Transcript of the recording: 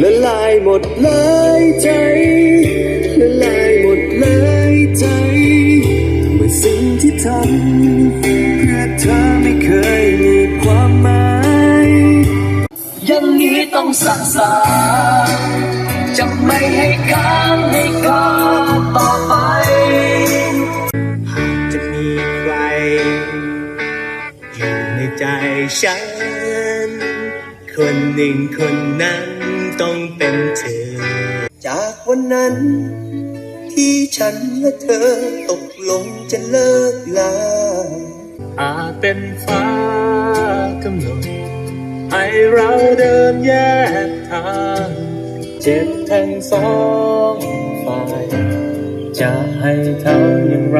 ละลายหมดเลยใจ ละลายหมดเลยใจ เมื่อสิ่งที่ทำเพื่อเธอไม่เคยมีความหมายอย่างนี้ต้องสักษาจะไม่ให้ค้างให้คาต่อไปจะมีใครอยู่ในใจฉัน คนหนึ่งคนนั้น ต้องเป็นเธอ จากวันนั้น ที่ฉันและเธอตกลงจะเลิกลาอาจเป็นฟ้ากำหนดให้เราเดินแยกทาง เจ็บทั้งสองฝ่าย จะให้ทำอย่างไร